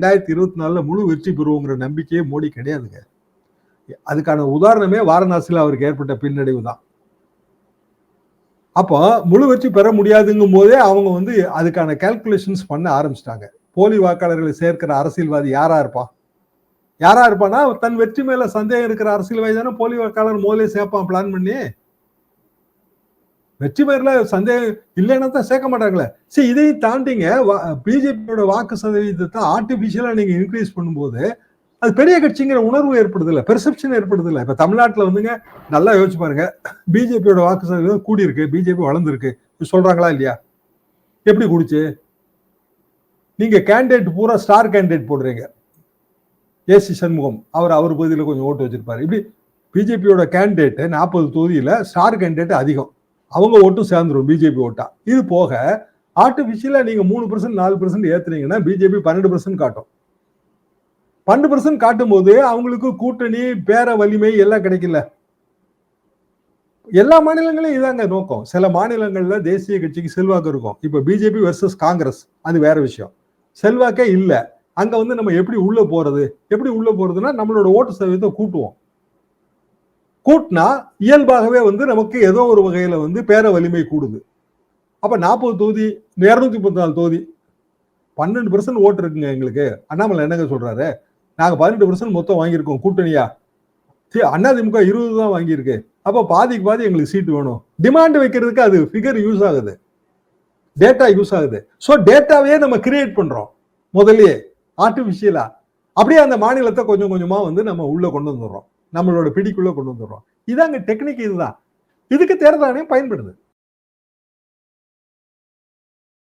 ரெண்டாயிரத்தி இருபத்தி நாலுல முழு வெற்றி பெறுவோங்கிற நம்பிக்கையே மோடி கிடையாதுங்க. அதுக்கான உதாரணமே வாரணாசியில் அவருக்கு ஏற்பட்ட பின்னடைவு தான். அப்போ முழு வெற்றி பெற முடியாதுங்கும் போதே அவங்க வந்து அதுக்கான கால்குலேஷன்ஸ் பண்ண ஆரம்பிச்சிட்டாங்க. போலி வாக்காளர்களை சேர்க்கிற அரசியல்வாதி யாரா இருப்பான் யாரா இருப்பானா தன் வெற்றி மேல சந்தேகம் இருக்கிற அரசியல்வாதி தானே போலி வாக்காளர் முதலே சேர்ப்பான் பிளான் பண்ணி. வெற்றி பெயர்ல சந்தேகம் இல்லைன்னா தான் சேர்க்க மாட்டாங்களே. சரி இதையும் தாண்டிங்க பிஜேபியோட வாக்கு சதவீதத்தை ஆர்டிபிஷியலா நீங்க இன்க்ரீஸ் பண்ணும்போது அது பெரிய கட்சிங்கிற உணர்வு ஏற்படுது இல்லை பெர்செப்ஷன் ஏற்படுது இல்லை இப்ப தமிழ்நாட்டில் வந்துங்க நல்லா யோசிச்சு பாருங்க பிஜேபியோட வாக்கு சதவீதம் கூடி இருக்கு பிஜேபி வளர்ந்துருக்கு. சொல்றாங்களா இல்லையா? எப்படி கூடிச்சு? நீங்க கேண்டிடேட் பூரா ஸ்டார் கேண்டிடேட் போடுறீங்க. ஏசி சண்முகம் அவர் அவர் பகுதியில் கொஞ்சம் ஓட்டு வச்சிருப்பாரு. இப்படி பிஜேபியோட கேண்டிடேட் நாற்பது தொகுதியில் ஸ்டார் கேண்டிடேட் அதிகம். அவங்க ஓட்டும் சேர்ந்துரும் பிஜேபி ஓட்டா. இது போக ஆர்டிஃபிஷியலாக நீங்கள் மூணு பர்சன்ட் நாலு பர்சன்ட் ஏற்றுனீங்கன்னா பிஜேபி பன்னெண்டு பர்சன்ட் காட்டும். பன்னெண்டு பர்சன்ட் காட்டும் போது அவங்களுக்கு கூட்டணி பேர வலிமை எல்லாம் கிடைக்கல. எல்லா மாநிலங்களையும் இதாங்க நோக்கம். சில மாநிலங்களில் தேசிய கட்சிக்கு செல்வாக்கு இருக்கும். இப்போ பிஜேபி வெர்சஸ் காங்கிரஸ் அது வேற விஷயம். செல்வாக்கே இல்லை. அங்கே வந்து நம்ம எப்படி உள்ளே போகிறது எப்படி உள்ளே போகிறதுனா நம்மளோட ஓட்டு சதவீதத்தை கூட்டுவோம். கூட்டினா இயல்பாகவே வந்து நமக்கு ஏதோ ஒரு வகையில் வந்து பேர வலிமை கூடுது. அப்போ நாற்பது தொகுதி இரநூத்தி முப்பத்தி நாலு தொகுதி பன்னெண்டு பர்சன்ட் ஓட்டு இருக்குங்க எங்களுக்கு. அண்ணாமலை என்னங்க சொல்கிறாரு நாங்கள் பதினெட்டு பர்சன்ட் மொத்தம் வாங்கியிருக்கோம் கூட்டணியா. அதிமுக இருபது தான் வாங்கியிருக்கு. அப்போ பாதிக்கு பாதி எங்களுக்கு சீட்டு வேணும். டிமாண்ட் வைக்கிறதுக்கு அது ஃபிகர் யூஸ் ஆகுது. டேட்டா யூஸ் ஆகுது. ஸோ டேட்டாவே நம்ம கிரியேட் பண்ணுறோம் முதல்லயே ஆர்டிஃபிஷியலாக அப்படியே அந்த மாநிலத்தை கொஞ்சம் கொஞ்சமாக வந்து நம்ம உள்ளே கொண்டு வந்துடுறோம். நம்மளோட பிடிக்குள்ள கொண்டு வந்துடுறோம். இதாங்க டெக்னிக் இதுதான். இதுக்கு தேர்தல் ஆணையம் பயன்படுது.